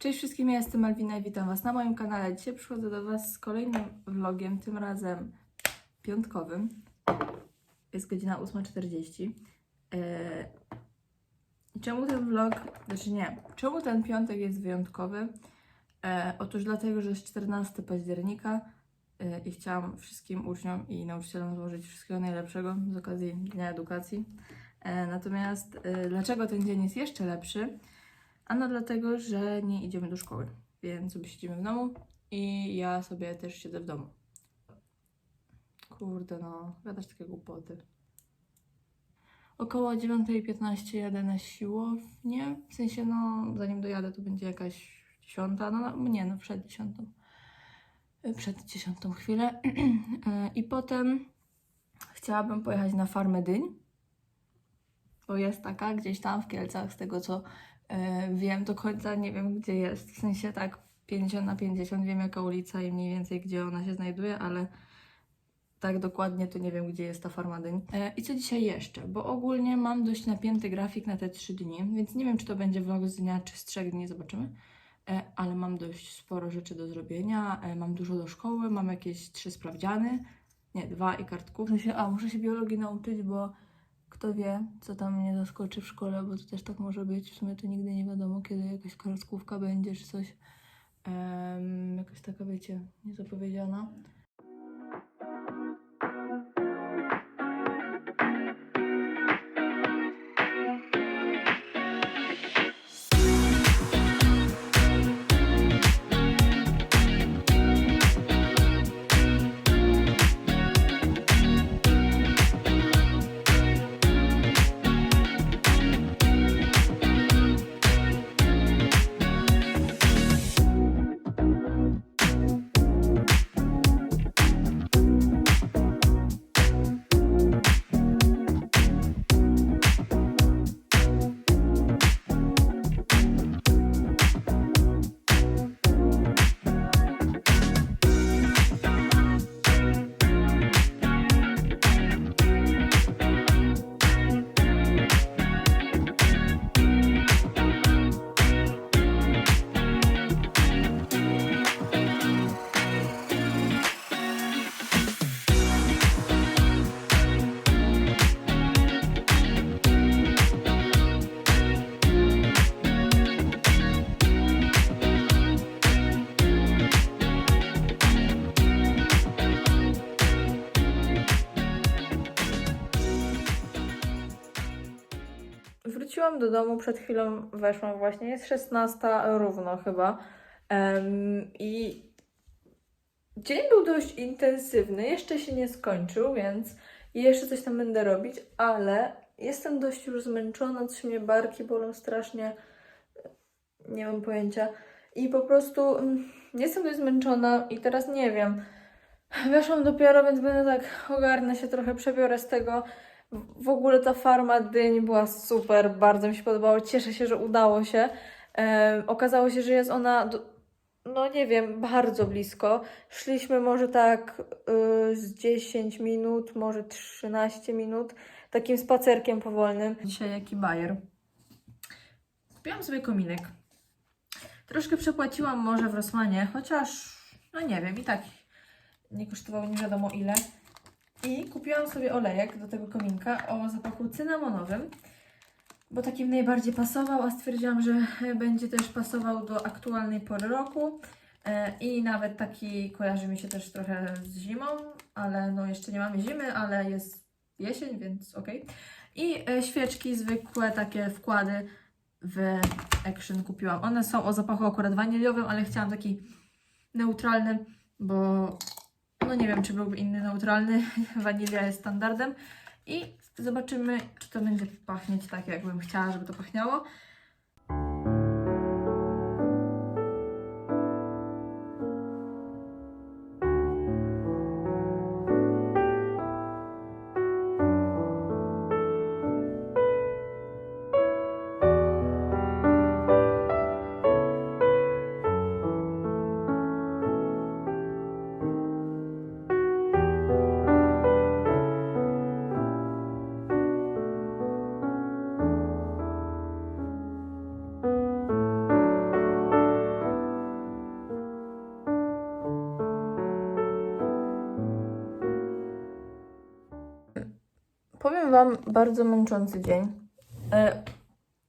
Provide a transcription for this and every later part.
Cześć wszystkim, ja jestem Malwina i witam Was na moim kanale. Dzisiaj przychodzę do Was z kolejnym vlogiem, tym razem piątkowym. Jest godzina 8.40. Eee, czemu ten vlog, znaczy nie, czemu ten piątek jest wyjątkowy? Eee, otóż dlatego, że jest 14 października eee, i chciałam wszystkim uczniom i nauczycielom złożyć wszystkiego najlepszego z okazji Dnia Edukacji. Eee, natomiast eee, dlaczego ten dzień jest jeszcze lepszy? Ano dlatego, że nie idziemy do szkoły, więc sobie siedzimy w domu i ja sobie też siedzę w domu. Kurde no, gadasz takie głupoty. Około 9.15 jadę na siłownię, w sensie no, zanim dojadę to będzie jakaś dziesiąta, no, no nie, no przed dziesiątą. Przed dziesiątą chwilę. Y, I potem chciałabym pojechać na farmę dyń, bo jest taka gdzieś tam w Kielcach, z tego co E, wiem do końca, nie wiem gdzie jest. W sensie tak 50 na 50 wiem jaka ulica i mniej więcej gdzie ona się znajduje, ale tak dokładnie to nie wiem gdzie jest ta farma. E, I co dzisiaj jeszcze? Bo ogólnie mam dość napięty grafik na te 3 dni, więc nie wiem czy to będzie vlog z dnia czy z 3 dni, zobaczymy. E, Ale mam dość sporo rzeczy do zrobienia, e, mam dużo do szkoły, mam jakieś trzy sprawdziany, nie, dwa i kartków. W sensie, a muszę się biologii nauczyć, bo kto wie, co tam mnie zaskoczy w szkole, bo to też tak może być. W sumie to nigdy nie wiadomo, kiedy jakaś kartkówka będzie, czy coś. Em, jakaś taka, wiecie, niezapowiedziana. Do domu, przed chwilą weszłam właśnie, jest 16 równo chyba. Em, I dzień był dość intensywny, jeszcze się nie skończył, więc jeszcze coś tam będę robić, ale jestem dość już zmęczona, coś mnie barki bolą strasznie, nie mam pojęcia. I po prostu mm, jestem dość zmęczona i teraz nie wiem. Weszłam dopiero, więc będę tak ogarnę się trochę, przebiorę z tego. W ogóle ta farma dyń była super, bardzo mi się podobało. Cieszę się, że udało się. Em, okazało się, że jest ona, do, no nie wiem, bardzo blisko. Szliśmy może tak y, z 10 minut, może 13 minut, takim spacerkiem powolnym. Dzisiaj jaki bajer. Kupiłam sobie kominek. Troszkę przepłaciłam może w Rosmanie, chociaż, no nie wiem, i tak nie kosztowało nie wiadomo ile. I kupiłam sobie olejek do tego kominka o zapachu cynamonowym, bo takim najbardziej pasował, a stwierdziłam, że będzie też pasował do aktualnej pory roku. E, I nawet taki kojarzy mi się też trochę z zimą, ale no jeszcze nie mamy zimy, ale jest jesień, więc okej. I e, świeczki zwykłe, takie wkłady w Action kupiłam. One są o zapachu akurat waniliowym, ale chciałam taki neutralny, bo no nie wiem, czy byłby inny neutralny. Wanilia jest standardem. I zobaczymy, czy to będzie pachnieć tak, jakbym chciała, żeby to pachniało. Wam, bardzo męczący dzień. E,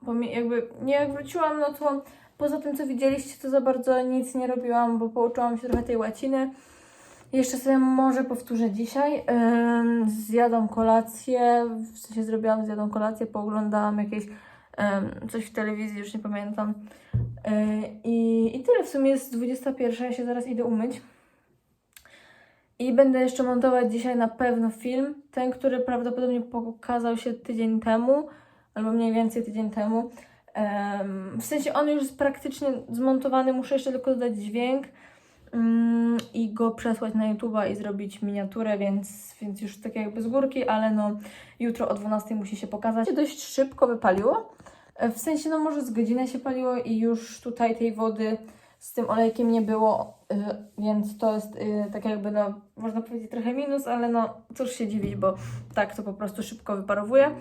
bo jakby nie jak wróciłam, no to poza tym, co widzieliście, to za bardzo nic nie robiłam, bo pouczyłam się trochę tej łaciny. Jeszcze sobie może powtórzę dzisiaj. Zjadłam kolację, w sensie zrobiłam, zjadłam kolację, pooglądałam jakieś ym, coś w telewizji, już nie pamiętam. Yy, i, I tyle, w sumie jest 21, ja się zaraz idę umyć. I będę jeszcze montować dzisiaj na pewno film, ten, który prawdopodobnie pokazał się tydzień temu, albo mniej więcej tydzień temu. Em, w sensie on już jest praktycznie zmontowany, muszę jeszcze tylko dodać dźwięk mm, i go przesłać na YouTube'a i zrobić miniaturę, więc, więc już tak jakby z górki, ale no jutro o 12 musi się pokazać. Dość szybko wypaliło, E, w sensie no może z godzinę się paliło i już tutaj tej wody z tym olejkiem nie było, y, więc to jest y, tak jakby no można powiedzieć trochę minus, ale no cóż się dziwić, bo tak to po prostu szybko wyparowuje.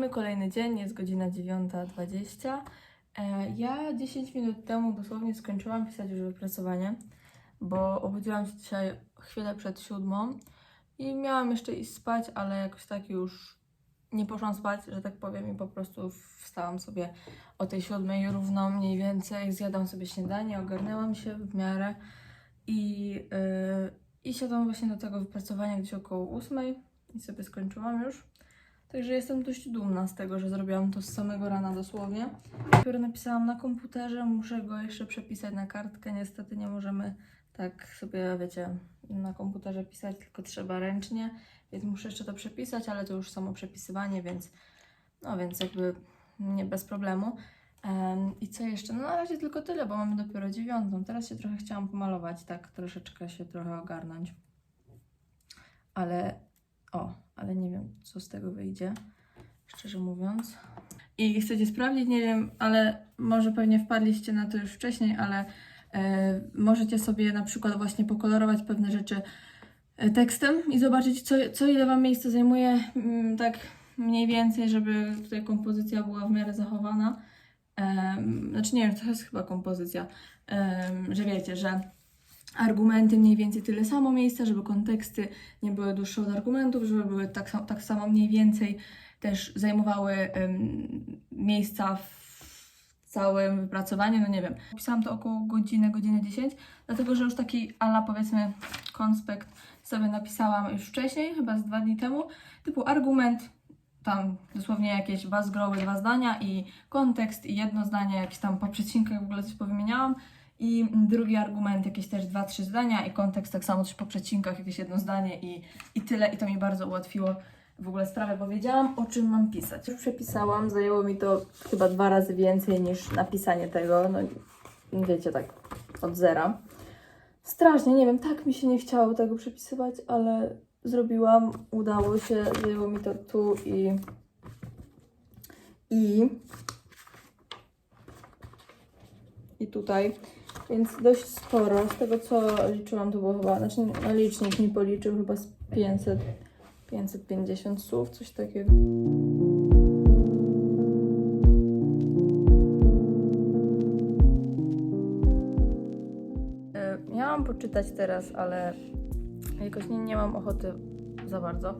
Mamy kolejny dzień, jest godzina 9.20. E, Ja 10 minut temu dosłownie skończyłam pisać już wypracowanie, bo obudziłam się dzisiaj chwilę przed siódmą i miałam jeszcze iść spać, ale jakoś tak już nie poszłam spać, że tak powiem, i po prostu wstałam sobie o tej siódmej równo mniej więcej, zjadłam sobie śniadanie, ogarnęłam się w miarę i, yy, i siadłam właśnie do tego wypracowania gdzieś około ósmej i sobie skończyłam już. Także jestem dość dumna z tego, że zrobiłam to z samego rana dosłownie. Który napisałam na komputerze, muszę go jeszcze przepisać na kartkę. Niestety nie możemy tak sobie, wiecie, na komputerze pisać, tylko trzeba ręcznie, więc muszę jeszcze to przepisać, ale to już samo przepisywanie, więc no więc jakby nie bez problemu. Em, I co jeszcze? No na razie tylko tyle, bo mamy dopiero dziewiątą. Teraz się trochę chciałam pomalować, tak troszeczkę się trochę ogarnąć. Ale o, ale nie wiem, co z tego wyjdzie, szczerze mówiąc. I chcecie sprawdzić, nie wiem, ale może pewnie wpadliście na to już wcześniej, ale e, możecie sobie na przykład właśnie pokolorować pewne rzeczy e, tekstem i zobaczyć, co, co ile Wam miejsca zajmuje, mm, tak mniej więcej, żeby tutaj kompozycja była w miarę zachowana. Em, znaczy nie wiem, to jest chyba kompozycja, em, że wiecie, że argumenty mniej więcej tyle samo miejsca, żeby konteksty nie były dłuższe od argumentów, żeby były tak, tak samo mniej więcej też zajmowały miejsca w całym wypracowaniu, no nie wiem. Pisałam to około godziny, godziny 10, dlatego że już taki ala powiedzmy konspekt sobie napisałam już wcześniej, chyba z dwa dni temu, typu argument, tam dosłownie jakieś dwa zgroły, dwa zdania i kontekst i jedno zdanie, jakieś tam po przecinkach w ogóle coś powymieniałam. I drugi argument, jakieś też dwa, trzy zdania i kontekst tak samo coś po przecinkach, jakieś jedno zdanie i, i tyle. I to mi bardzo ułatwiło w ogóle sprawę, bo wiedziałam o czym mam pisać. Już przepisałam, zajęło mi to chyba dwa razy więcej niż napisanie tego, no wiecie tak, od zera. Strasznie, nie wiem, tak mi się nie chciało tego przepisywać, ale zrobiłam, udało się, zajęło mi to tu i i i tutaj, więc dość sporo. Z tego co liczyłam, to było chyba, znaczy no, licznik mi policzył chyba z 500, 550 słów, coś takiego. E, Miałam poczytać teraz, ale jakoś nie, nie mam ochoty za bardzo.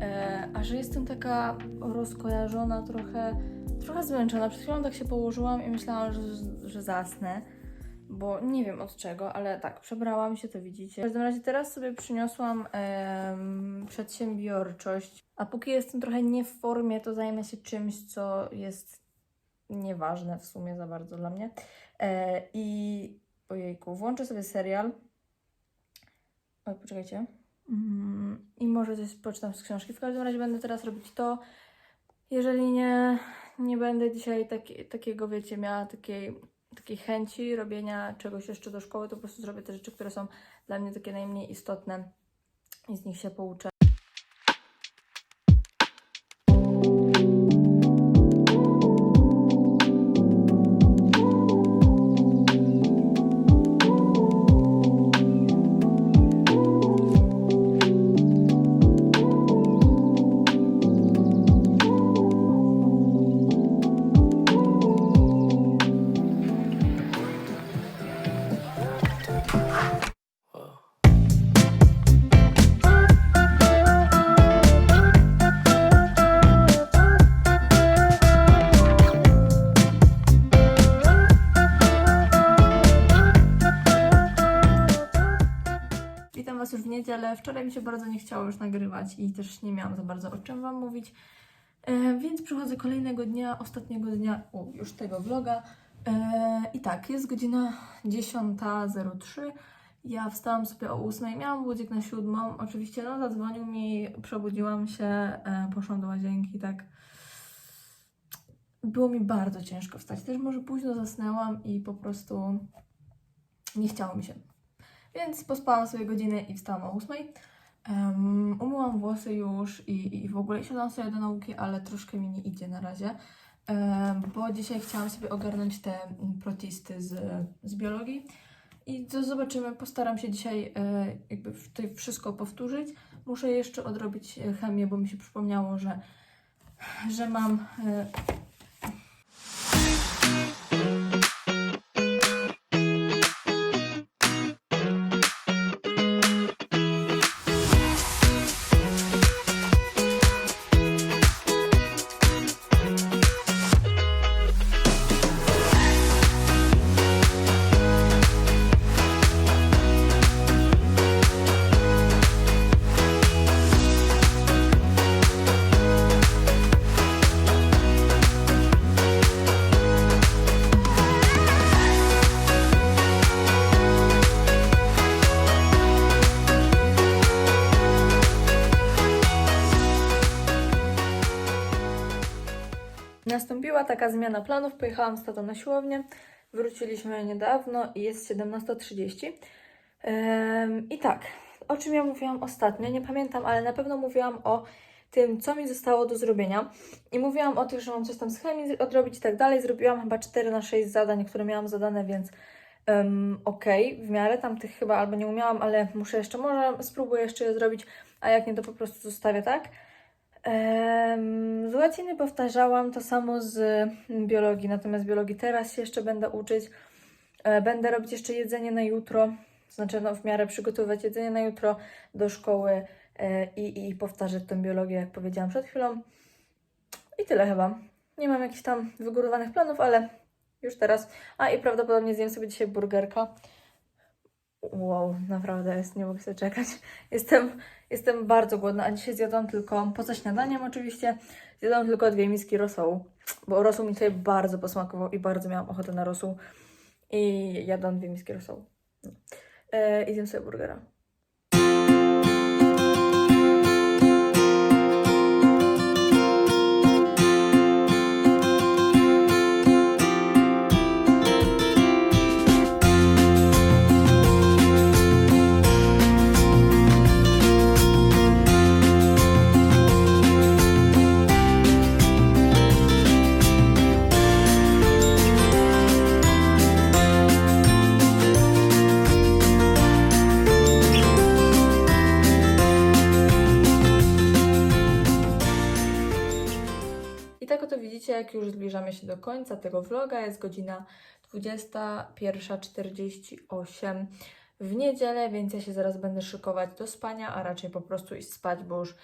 E, a że jestem taka rozkojarzona, trochę, trochę zmęczona. Przed chwilą tak się położyłam i myślałam, że, że zasnę, bo nie wiem od czego, ale tak, przebrałam się, to widzicie. W każdym razie teraz sobie przyniosłam em, przedsiębiorczość, a póki jestem trochę nie w formie, to zajmę się czymś, co jest nieważne w sumie za bardzo dla mnie. E, I ojejku, włączę sobie serial. Oj, poczekajcie. Mm, I może coś poczytam z książki. W każdym razie będę teraz robić to. Jeżeli nie, nie będę dzisiaj taki, takiego, wiecie, miała takiej, takiej chęci robienia czegoś jeszcze do szkoły, to po prostu zrobię te rzeczy, które są dla mnie takie najmniej istotne i z nich się pouczę. Was już w niedzielę. Wczoraj mi się bardzo nie chciało już nagrywać i też nie miałam za bardzo o czym Wam mówić. E, więc przychodzę kolejnego dnia, ostatniego dnia u, już tego vloga. E, I tak, jest godzina 10.03. Ja wstałam sobie o 8, miałam budzik na 7. Oczywiście no, zadzwonił mi, przebudziłam się, e, poszłam do łazienki, tak. Było mi bardzo ciężko wstać. Też może późno zasnęłam i po prostu nie chciało mi się. Więc pospałam sobie godzinę i wstałam o 8. Um, umyłam włosy już i, i w ogóle siadam sobie do nauki, ale troszkę mi nie idzie na razie, em, bo dzisiaj chciałam sobie ogarnąć te mm, protisty z, z biologii i to zobaczymy. Postaram się dzisiaj e, jakby tutaj wszystko powtórzyć. Muszę jeszcze odrobić e, chemię, bo mi się przypomniało, że, że mam e, Taka zmiana planów. Pojechałam z tatą na siłownię. Wróciliśmy niedawno i jest 17.30. Em, I tak, o czym ja mówiłam ostatnio, nie pamiętam, ale na pewno mówiłam o tym, co mi zostało do zrobienia. I mówiłam o tym, że mam coś tam z chemii odrobić i tak dalej. Zrobiłam chyba 4 na 6 zadań, które miałam zadane, więc um, okej, w miarę tam tych chyba albo nie umiałam, ale muszę jeszcze, może spróbuję jeszcze je zrobić, a jak nie, to po prostu zostawię tak. Z łaciny powtarzałam to samo z mm, biologii, natomiast biologii teraz się jeszcze będę uczyć. E, Będę robić jeszcze jedzenie na jutro, znaczy no, w miarę przygotowywać jedzenie na jutro do szkoły e, i, i powtarzać tę biologię, jak powiedziałam przed chwilą. I tyle chyba. Nie mam jakichś tam wygórowanych planów, ale już teraz. A i prawdopodobnie zjem sobie dzisiaj burgerka. Wow, naprawdę jest, nie mogę się czekać. Jestem, jestem bardzo głodna, a dzisiaj zjadłam tylko, poza śniadaniem oczywiście, zjadłam tylko dwie miski rosołu, bo rosół mi tutaj bardzo posmakował i bardzo miałam ochotę na rosół i jadłam dwie miski rosołu. No. E, I zjem sobie burgera. Jak już zbliżamy się do końca tego vloga, jest godzina 21.48 w niedzielę, więc ja się zaraz będę szykować do spania, a raczej po prostu iść spać, bo już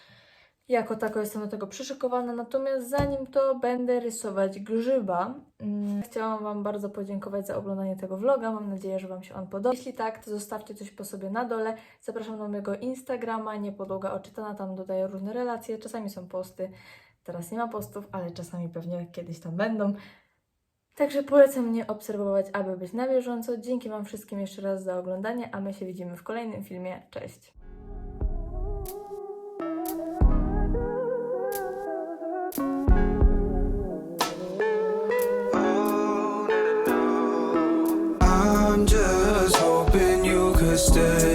Jako tako jestem do tego przyszykowana, natomiast zanim to będę rysować grzyba, mm, chciałam Wam bardzo podziękować za oglądanie tego vloga. Mam nadzieję, że Wam się on podoba. Jeśli tak, to zostawcie coś po sobie na dole. Zapraszam na mojego Instagrama, niepodłoga oczytana, tam dodaję różne relacje, czasami są posty, teraz nie ma postów, ale czasami pewnie kiedyś tam będą. Także polecam mnie obserwować, aby być na bieżąco. Dzięki Wam wszystkim jeszcze raz za oglądanie, a my się widzimy w kolejnym filmie. Cześć! Stay